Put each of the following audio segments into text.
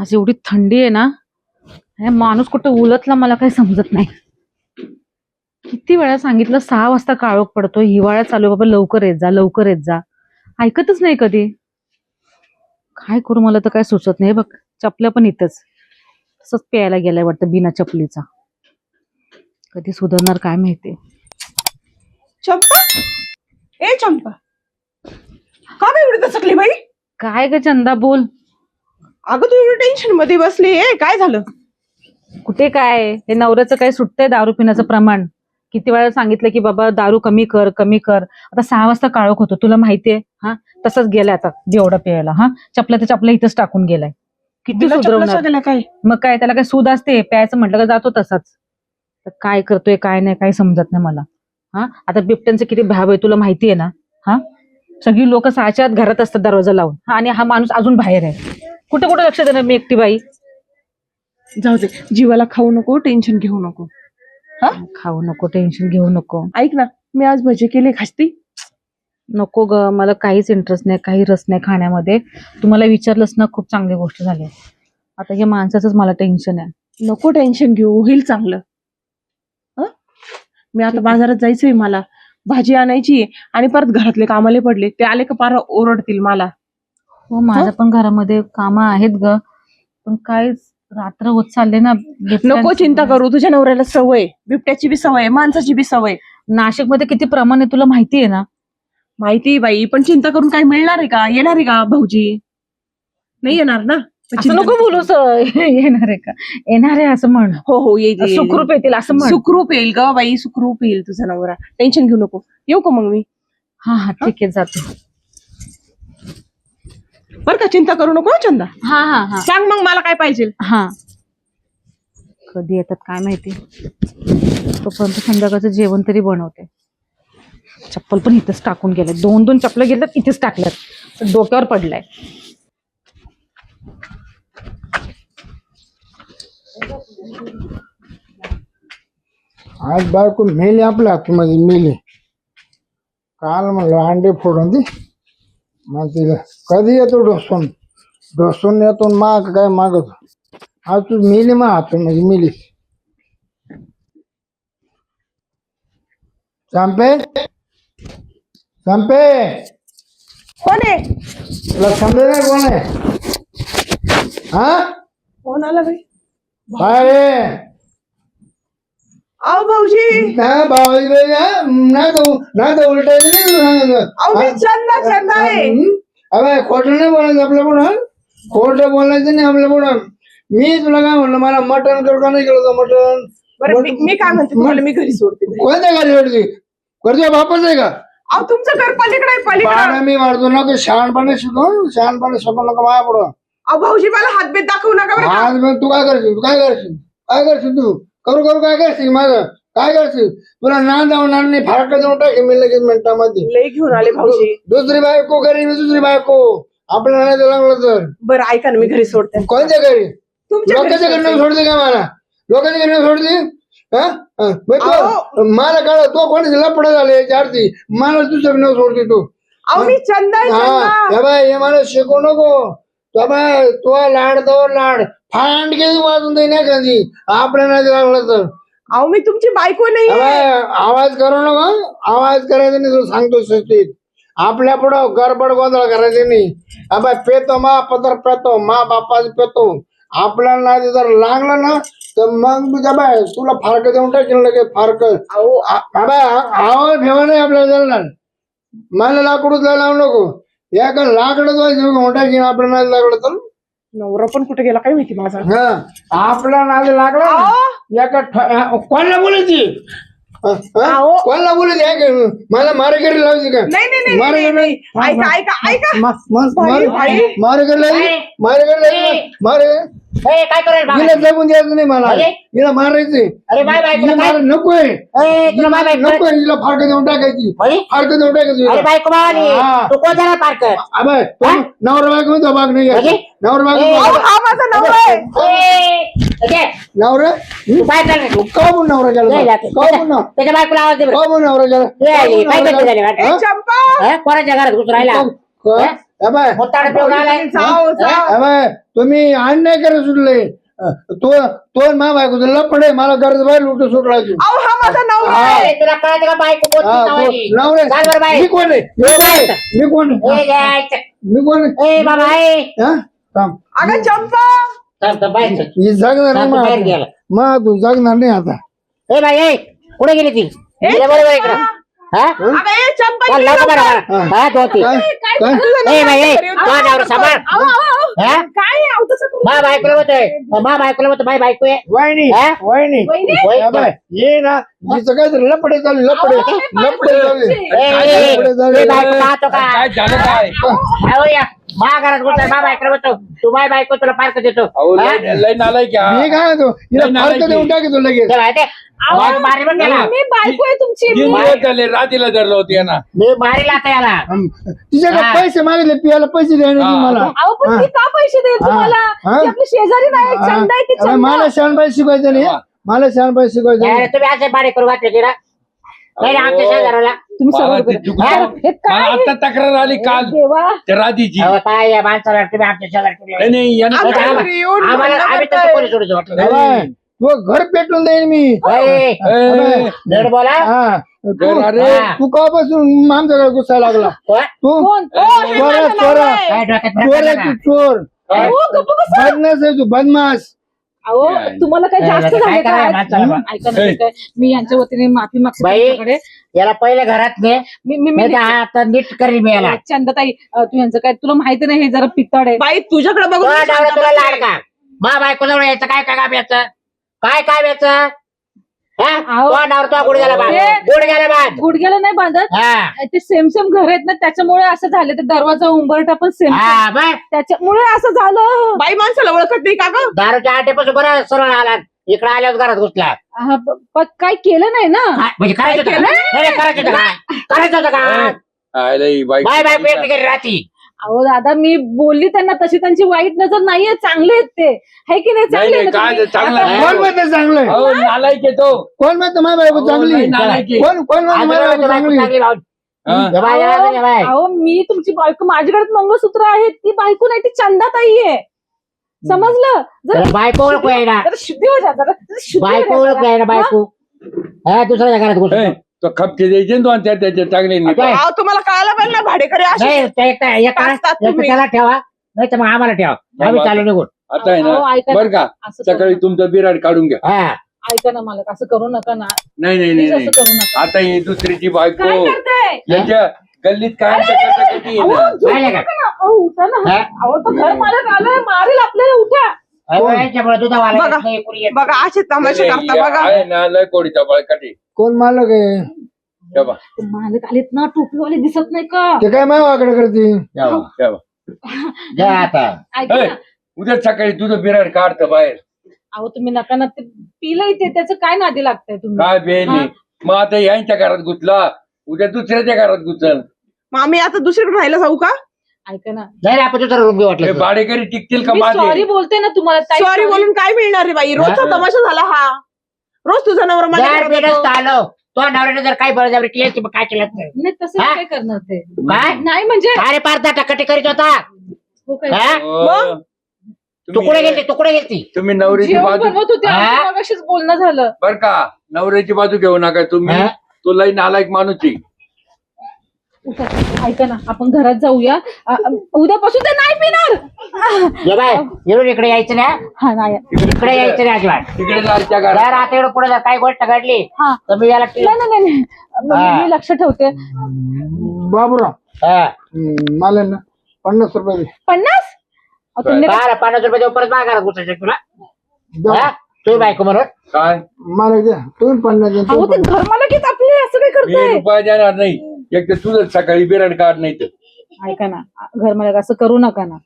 आज एवढी थंडी आहे ना माणूस कुठं उलटला मला काही समजत नाही. किती वेळा सांगितलं सहा वाजता काळोख पडतो हिवाळा चालू बाबा लवकर येत जा लवकर येत जा. ऐकतच नाही कधी. काय करू मला तर काय सुचत नाही. बघ चपल्या पण इथंच. तसंच प्यायला गेलाय वाटतं बिना चपलीचा. कधी सुधारणार काय माहिती. चंपा? ए चंपा. का एवढी दचकली बाई? काय ग चंदा बोल. अगं तू एवढी टेन्शनमध्ये बसली ए काय झालं? कुठे काय? हे नवऱ्याचं काय सुटतंय दारू पिण्याचं प्रमाण? किती वेळा सांगितलं की बाबा दारू कमी कर कमी कर. आता सहा वाजता काळोख होतो. तुला माहितीये हा? तसंच गेलाय आता जेवढा प्यायला हा? चपल्या तर चपल्या इथंच टाकून गेलाय. किती चपला सुधरवणार? काय? मग काय त्याला काय सूद असते? प्यायचं म्हटलं का जातो तसाच. तर काय करतोय काय नाही काही समजत नाही मला. हा? आता बिबट्यांचं किती भयाव आहे तुला माहितीये ना? हा? सगळी लोक सहाच्या आत घरात असतात दरवाजा लावून. आणि हा माणूस अजून बाहेर आहे. कुठे कुठे लक्ष देणार मी एकटी बाई? जाऊ दे. जीवाला खाऊ नको टेन्शन घेऊ नको. हा? खाऊ नको टेन्शन घेऊ नको. ऐक ना मी आज भजे केले खासती. नको ग मला काहीच इंटरेस्ट नाही काही रस नाही खाण्यामध्ये. तुम्हाला विचारलंच ना खूप चांगली गोष्ट झाली. आता हे माणसाचंच मला टेन्शन आहे. नको टेन्शन घेऊ होईल चांगलं. हं? मी आता बाजारात जायचंय मला. भाजी आणायची आणि परत घरातले कामाले पडले ते आले का पार ओरडतील मला. हो माझ्या पण घरामध्ये कामं आहेत ग पण काय रात्र होत चालले ना नको चिंता करू तुझ्या नवऱ्याला सवय बिबट्याची बी सवय माणसाची बी सवय. नाशिकमध्ये किती प्रमाण आहे तुला माहिती आहे ना? माहिती बाई पण चिंता करून काय मिळणार आहे का? येणार आहे का भाऊजी? नाही येणार ना? असं नको बोलूस येणार आहे का? येणार आहे असं म्हण. हो हो येईल येईल. सुखरूप येतील असं म्हण. सुखरूप येईल ग बाई सुखरूप येईल तुझा नवरा. टेन्शन घेऊ नको. येऊ का मग मी? हा हा ठीक आहे जातो. बरं का चिंता करू नको हं, चंदा? हा हा हा. सांग मग मला काय पाहिजे. हा. कधी येतात काय माहिती? तोपर्यंत संध्याकाळचं जेवण तरी बनवते. चप्पल पण इथेच टाकून गेले. दोन दोन चप्पल गेल्यात इथेच टाकल्यात. डोक्यावर पडलाय. आज बायको मेली आपल्या हातमध्ये मेली. काल म्हणलं अंडे फोडून दे. मग तिला कधी येतो ढोसून? ढोसून येतो माग काय मागत? आज तू मेली मग हातमध्ये मेली. संपे? संपे? कोण आहे? तुला समजे नाही कोण आहे? हा? कोण आला बाई? काय रे अहो भाऊजी. तो उलटायचं अहो मी चंदा चंदा आहे. अबे खोटं नाही बोलायचं आपल्या पुढं. खोटं बोलायचं नाही आपल्या पुढं. मी तुला काय म्हणलं मला मटण कर का नाही केलं होतं मटण? बरं मी मी काय म्हणते तुम्हाला? मी घरी सोडते. कोणत्या गाडी वाटते करतो बापच आहे का? अहो तुमचं घर पलीकडे आहे पलीकडे. मी वाढतो नको शहाणपणे शिकव. शहाणपणे शिकव नको माझ्या पुढं. अहो भाऊजी मला हातबीत दाखवू नका बरं का? आज मग तू काय करशील? तू काय करशील? काय करशील तू? करू करू काय करशील माझं? काय करशील? तुला ना जाऊणार नाही फारक जाऊन टाकेल मी लगेच मिनिटामध्ये. लय घेऊन आले भाऊजी. दुसरी बायको घरी मी दुसरी बायको. आपल्याला नाही लागलं तर. बरं ऐका ना मी घरी सोडते. कोणत्या घरी? तुमच्या घरी लोकांच्या घरी सोडते. सोडते का मला? लोकांच्या घरी सोडते हा? हा. मग तो- अहो. मला काळ तो कोणी लपड झाले याच्या आरती? मला दुसरं नाव सोडते तू. अहो मी चंदा आहे हा चंदा. हे बाय हे मला शिकवू नको. तो लाड तो लाड. वाजून दे कधी आपल्या नाही लागलं तर. अहो मी तुमची बायको नाही आवाज करू नको. आवाज करायचा नाही तू सांगतो शिस्तीत आपल्या पुढं गडबड गोंधळ करायचे नाही. अबा पेतो मा पत्र पेतो मा बापाच पेतो. आपल्याला नाही जर लागलं ना तर मग तुझ्या बाय तुला फारक देऊन टाकेल लगेच फारक. अहो. अबा आवाज ठेवा नाही आपल्याला चालणार मला लाकडूच लावू नको. या का लाकडं घेऊन टाकेल आपल्याला नाही लागलं तर नवरा पण कुठे गेला काय माहिती माझा हा आपला नाद लागला ना, अहो. या का ठ- कोणाला बोलायची हा? अहो. कोणाला बोलायची आहे का? मला मारेकरी लावायची का नाही नाही नाही, नाही मारेकरी नाही ऐका. ऐका ऐका मा- मा- बाई, मारे- बाई. मारेकरी लावायची मारेकरी लावायची मारे ए, काय करेल बाबा? हिला जगून द्यायचं नाही मला अरे? हिला मारायचे अरे बाय बाय हिला मार नकोय ए, तुला बाय बाय नको हिला फारकं देऊन टाकायची अरे फारकं देऊन टाकायची अरे हिला. बाय कुमारी हा. तू कोण जाणार पार्क अबे, तो नवरा बायको तो भाग नाही. अरे? नवरा ए, बायको अहो, हा माझा नवरा आहे नवरा तू का म्हणून नवरा गेला जाते. का म्हणून नवरा- त्याच्या बायकोला आवाज दे बरं. का म्हणून नवरा गेला काय करते नवरा झाले गेला? हा? चंपा हा? कोणाच्या घरात घुसून राहिला का- हा? हे बाय मुताड पिऊन आलाय जाओ तुम्ही अन्याय करत सुटले तो तो मा बायको लपडे मला गरज बाहेर लुटू सुटला तू अहो हा माझा नवरा आहे ए, तुला कळत का बायको बोलती हा. चाल बरं बाई मी कोण आहे मी कोण आहे? मी कोण आहे? ए, जायचं. मी कोण आहे? ए बाबा ए हा? थांब. अगं चंपा. ही जगणार नाही बाहेर मग गेला. आता. मग तू जगणार नाही आता ए बाई ए कुठे गेली ती बरोबर हा ए इकडे हा. हा? मा बायकोला होतोय. मा बायकोला होतं. बाई बायको आहे. वहिनी हा? वहिनी. वहिनी? हे बाय, ये ना. हिचं काय झालं? लपडे चालू लपडे. अहो, हे लपडे चालू पडले. ए, ए, ए, ए, बायको पाहतो का? काय झालं काय? अहो या. मा घरात बोलतोय मा बायकोला होतो तू बाय बायको तुला पार्क देतो अहो हा? लय हा. मी काय म्हणतो हिला नाही, फारकं नाही, देऊन टाकतो लगेच ते माहिती आहे? मग मारी पण गेला मी बायको आहे तुमची तीन मी- दिवस झाले रात्रीला धरलं होतं यांना मी मारीला आता याला हं. तिच्याकडे हा. पैसे मागितले पियाला पैसे द्यायला हा. मला अहो पण ती का पैसे देईल हा. तुम्हाला हा. ती आपली शेजारी नाही हा. चंदा आहे ती अरे, चंदा मला शहाणबाई शिकवायचं नाही हा. मला शहाणबाई शिकवायचं यार, नाही. तुम्ही असे भाडे करू घातले की ना नाही आमच्या शेजाराला तुम्ही मला ते काय आता तक्रार आली काल. देवा. त्या राधीची. अहो, काय या माणसाला तुम्ही आमच्या शेजारी नाही नाही यांना आमच्या तक्रार- घरी येऊन आम्हाला भांडणं आम्ही करताय. तसं कोणी सोडू वाटलं बाय, तू घर पेटून देईन मी. ए, ए, नीट बोला. हा. तू घर अरे. हा. तू कापासून आमच्याकडे घुसायला लागला. कोण? तू कोण? ओ, हे चोरा, माझं चोरा. नवरा आहे. काय डोक्यात चोर फरक आहे आहे तू का? चोर. काय? अहो, गप्प बसा. बदमाश आहे तू बदमाश. अहो तुम्हाला काय जास्त काय झालं माणसाला? बा? ऐका ना. मी यांच्या वतीने माफी मागते बाई. तुमच्याकडे. याला पहिले घरात ने. मी मी तर आता नीट करीन मी याला. चंदाताई तू यांचं काय तुला माहिती नाही हे जरा पित्तड आहे. बाई तुझ्याकडे बघून तुला मी डावलं तुला बसले. लाड का? मा बायको जवळ यायचं काय काय काम याचं काय काय याचं गुडघ्याला नाही बांधत. हा. ते सेम सेम घर आहेत ना त्याच्यामुळे असं झालं ते दरवाजा उंबरटा पण सेम हा त्याच्यामुळे असं झालं. बाई माणसाला ओळखत नाही का ग? दारूच्या आटेपासून बरं सरळ आला. इकडे आल्यावर घरात घुसला. हा, प- काय केलं नाही ना? काय- म्हणजे करायचं होतं का? केलं? नाही, नाही, करायचं होतं का? करायचं होतं का? आयला ही बाई बाय बाय पेट घरी राहती. अहो दादा मी बोलली त्यांना तशी त्यांची वाईट नजर नाहीये चांगले आहेत ते. है की नाही? नाही चांगले नाही आहेत काय तुम्ही- ते चांगलं आता- आहे. कोण म्हणते चांगलं? आहे? नालायक कोण म्हणते बायको नालायक आहे. कोण कोण म्हणते बायको हा. अहो मी तुमची बायको माझ्याकडे मंगळसूत्र आहे ती बायको नाही ती चंदाताई आहे. समजलं? जरा जरा बायको ओळखू आहे ना. जरा शुद्धी हो जा जरा जरा शुद्धी हो बायको ओळखू आहे ना. बायको? हा दुसऱ्या घरात घुसतो ए, तो खपके द्यायचे ना त्याचे चांगले नाही. काय? अहो तुम्हाला कळायला पाहिजे ना भाडेकरी असे नाही ते एक- तुम्ही. ठेवा नाही तर मग आम्हाला ठेवा. आम्ही चालू निघून. आता आहे अहो, ना ऐका. बर का असं करू सकाळी नका. तुमचं बिराड काढून घ्या. हा. ऐका ना मला असं करू नका ना. नाही नाही नाही प्लीज नाही असं करू नका. आता ही दुसरीची काय बायको करताय? याच्या गल्लीत काय. काय का? अहो, उठा ना. हा? अहो तो घर मालक आलाय मारेल आपल्याला उठा. बघा. बघा असे तमाशे करता बघा. आहे ना लय कोडीचा बळकटी कोण मालक आहे? ठेवा ते मालक आलेत ना टोपीवाले दिसत नाही का? ते काय माझ्याकडे करते? ठेवा. ऐका. ना उद्या सकाळी तुझं बिराड काढतं बाहेर. अहो तुम्ही नका ना ते पिलंय ते त्याचं काय नादी लागतंय तुम्ही? काय बेली? हा. मग आता यांच्या घरात घुसला उद्या दुसऱ्याच्या घरात घुसल मग आम्ही आता दुसरीकडे राहायला जाऊ का? ऐका ना नाही रे, आपण दुसरा रूम घेऊ वाटलं. भाडेकरी टिकतील का मी सॉरी माझे बोलते ना तुम्हाला ताई, सॉरी. बोलून काय मिळणार रे बाई रोजचा हा. तमाशा झाला हा रोज तुझा नवरा जर येतो. आलो तो नवऱ्याने जर काही बळजबरी केली असती, मग काय केलं असतं? नाही तसं हा? काय करणार ते काय नाही म्हणजे अरे पार टकटी करीत होता हो काय हा? हो. तू कुठे गेलती तू कुठे गेलती तुम्ही नवऱ्याची जेवण बाजू बनवत होते हा? आमचं मगाशीच बोलणं झालं बर का नवऱ्याची बाजू घेऊ नका तुम्ही हा? तो लई नालायक माणूस आहे. ऐका ना आपण घरात जाऊया. उद्यापासून ते नाही पिणार. ये बाय येऊन इकडे यायचं ना. हा नाही. इकडे यायचं नाही अजिबात. तिकडे जायच्या जर घरात. आता एवढं पुढे जर काही गोष्ट घडली? हा. तर मी याला टी- नाही नाही, नाही. नाही. मी- लक्ष ठेवते. बाबूराव हा. हम्म, मला ना पन्नास रुपये दे. पन्नास? अहो, तुम्ही बारा पन्नास रुपये देऊ परत बागारात घुसायचं तुला. द्या. हा? तू बायको म्हणून. काय? मला द्या तुम्ही पन्नास द्या, अहो तुम्ही ते पन्नास. घर मला घेत आपले असं काय मी करताय? रुपया देणार नाही. एक तर तुझं सकाळी बिराड काढ नाही तर. ऐका ना घर मला असं करू नका ना.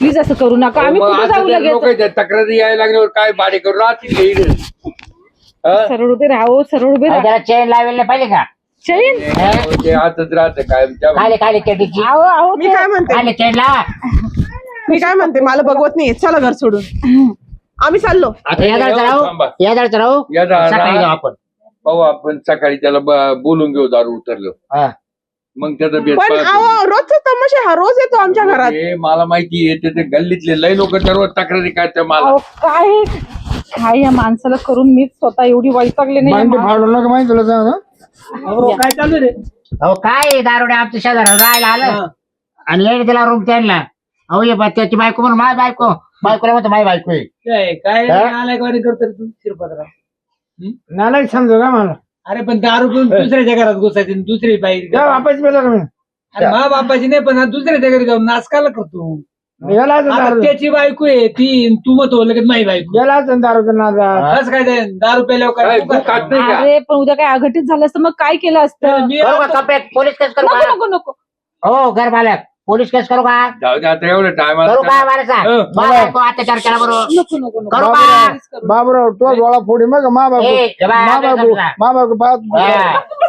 प्लीज असं करू नका. आम्ही मग कुठे आता जाऊ ते लगेच? लोकांच्या तक्रारी यायला लागल्यावर काय भाडे करून राहतील इकडे? हा? सरळ उभे राहो सरळ उभे राहा. त्याला चेन लावेल नाही पाहिजे का? चैन ते- ते आतच राहतं काय त्या- खाली खाली चेटीची अहो अहो मी काय म्हणते? खाली चेन लावा. मी काय म्हणते? मला बघवत नाही चला घर सोडून. आम्ही चाललो. आता या थांबा. राहू. या राहू. या सकाळी जाऊ आपण. पाहू आपण सकाळी त्याला ब- बोलून घेऊ दारू उतरलो. हा. मग त्याचा बेत पण पाहतो. अहो रोजचा तमाशा हा रोज येतो आमच्या घरात. हे मला माहिती आहे ते- ते गल्लीतले लय लोक दररोज तक्रारी काढते मला. अहो काय? काय या माणसाला करून मी स्वतः एवढी वैतागले नाही भांडी फाडू नका माहिती तुला सांग काय चालू रे? अहो काय दारुडे? आमच्या शेजाऱ्याला राहायला आलं. आणि येणे दिला रूम त्यांना. अहो ये बा त्याची बायको म्हणून माझी बायको. बायकोला म्हणतो माझी बायको आहे. काय हा? नालायकवाणी करतो रे तू? शिरपतराव. नालायक समजू का मला अरे पण दारू पिऊन दुसऱ्याच्या घरात घुसायची आणि दुसरी बाई जा वापस का मी अरे मा बापाची नाही पण हा दुसऱ्याच्या घरी जाऊन नाचकाला करतो. गेला असं आता दारू त्याची बायको आहे ती आणि तू मत लगेच माझी बायको. गेला असं दारूचं नादा. कसं काय ते दारू प्याल्यावर काय काय तू खात नाही का? अरे पण उद्या काय अघटित झालं असतं मग काय केलं असतं? मी करू का कंप्लेंट पोलीस केस करू नको का? नको नको. हो घर मालक. पोलीस केस करू का जाऊ दे आता एवढं टाइम करू का मला हो. बायको अत्याचार केला बरोबर नको नको नको करू का Please करू. बाबराव तो डोळा फोडी मग मा बाबू ए, मा बाबू. मा बाबू पाहत.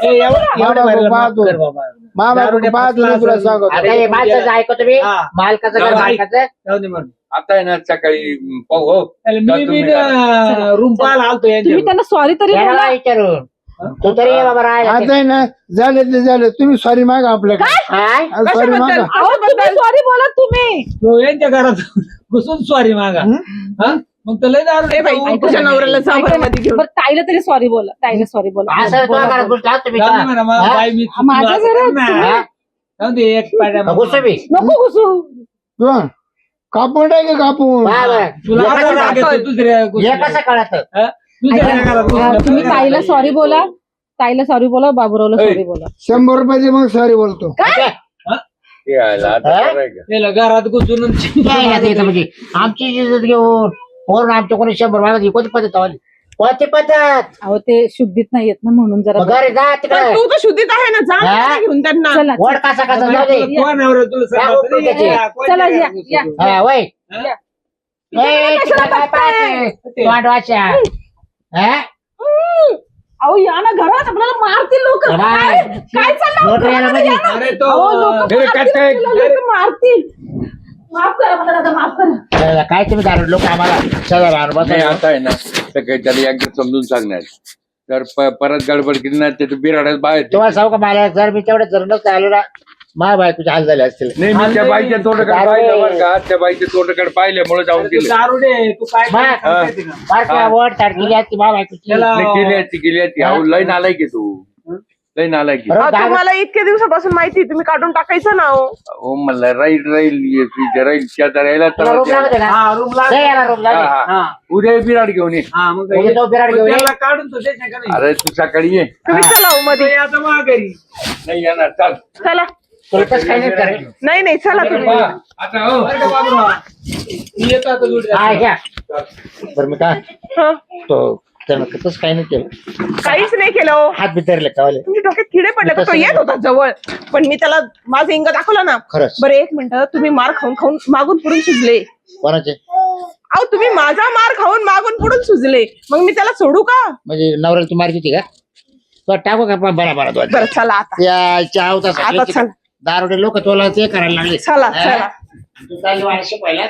ए, एवढं- एवढं बाबा, मारायला माफ पाहतो. कर बाबा. मा बाबू पाहत तुला. सांगतो आता हे माणसाचं ऐकतो तुम्ही हा. मालकाचं घर जाऊ दे. मालकाचं जाऊ दे मग. आता आहे ना सकाळी पाहू हो जा मी तुम्ही. रूम पाहायला आलतो यांच्या त्यांना सॉरी तरी त्याला बोला विचारून तू तरी ये बाबा राहायला. आता आहे ना झाले ते झाले तुम्ही सॉरी मागा आपल्याकडे काय सॉरी मागा सॉरी बोला तुम्ही तो यांच्या घरात घुसून स्वारी मागा हा? मग तर लय दारू तुझ्या नवऱ्याला. मध्ये घेऊन बरं ताईला तरी सॉरी बोला ताईला सॉरी बोला असं बोला, घरात. घुसला तुम्ही का? हा? माझ्या घरात एक पाड्या मग घुसू. नको घुसू तू कापून टाक कापून बा बरं. तुला हे कसं राग कळतं? येतो दुसऱ्या हे गोष्टीला. कसं कळत हा? तुम्ही ताईला सॉरी बोला ताईला सॉरी बोला बाबूरावला. सॉरी बोला शंभर रुपये दे मग सॉरी बोलतो हे आलं, हा? त्याला घरात घुसून काय नाही येतं म्हणजे आमची इज्जत घेऊन वरून आमच्या कोणी शंभर मागायची कोणती पद्धत हवी कोणती पद्धत अहो ते शुद्धीत नाही येत ना म्हणून जरा घरी जा पण तिकडे तू तर शुद्धीत आहे ना जा हा? ना घेऊन त्यांना चला वड कसा कसा जाऊ दे कोण नवरा तुला या, सांगतो उठून तरी? त्याची. या, कोणत्या चला, या, घरात घुसून? या. हा वय? ए, तिकडे काय पाहते? तोंड वाचा. हा? अहो या ना घरात आपल्याला मारतील लोक. काय? चाललं? नोट यायला पाहिजे. अरे तो अहो, लोकं मारतील, काय- तुला लोकं मारतील. माफ करा मला दादा माफ करा. अरे, काय तुम्ही दारू लोक आम्हाला सगळं आणून नाही बसा. आता आहे ना सकाळी त्याला एकदा समजून सांगणार. तर प- परत गडबड केली ना त्याचं बिराड्यात बाहेर तुम्हाला सांगू का मला जर मी तेवढं जर नसतं आलो ना माझ्या बायकोचे हाल झाले असतील नाही मी त्या बाईच्या तोंडाकडे पाहिलं बरं का त्या बाईच्या तोंडाकडे पाहिल्यामुळे जाऊन गेले दारुडे तू काय बाय. करतो माहिती का? बारक्या वड ताडकेली असती माझ्या बायकोची त्याला- नाही, केली असती केली असती अहो लय नालाय की तू लय नालाय की अहो, तुम्हाला इतक्या दिवसापासून माहिती आहे, तुम्ही काढून टाकायचं ना हो अहो मला राहील राहील ये तुझ्या राहील तर रूम लागत आहे ना? हा, रूम लाग. दे याला रूम हा, लागत. हा. हा. उद्या बिराड घेऊन ये हा, मग उद्या ये. तो बिराड घेऊन ये. त्याला काढून तो द्यायचा का नाही? अरे तू सकाळी ये तुम्ही चला हो मध्ये आता माघारी. नाही येणार चाल चला नाही? नाही नाही चला तुम्ही. हो. हा, घ्या. बरं मी काय हं. तो त्यानं तसं काही नाही केलं. काहीच नाही केलं हो. हात बितरले कावले तुमच्या डोक्यात किडे पडले का तो येत होता जवळ. पण मी त्याला माझं इंग दाखवलं ना. खरंच. बरं एक मिनिट तुम्ही मार खाऊन खाऊन मागून पुढून सुजले. कोणाचे? अहो तुम्ही माझा मार खाऊन मागून पुढून सुजले. मग मी त्याला सोडू का? म्हणजे नवऱ्याला ती मारली होती का? तो टाकू का? बरा बरा दोन बरं चला आता. याच्या आता चल. दारोडे लोक तुला ते करायला लागले. चला? चला. तू चालली मला शिकवायला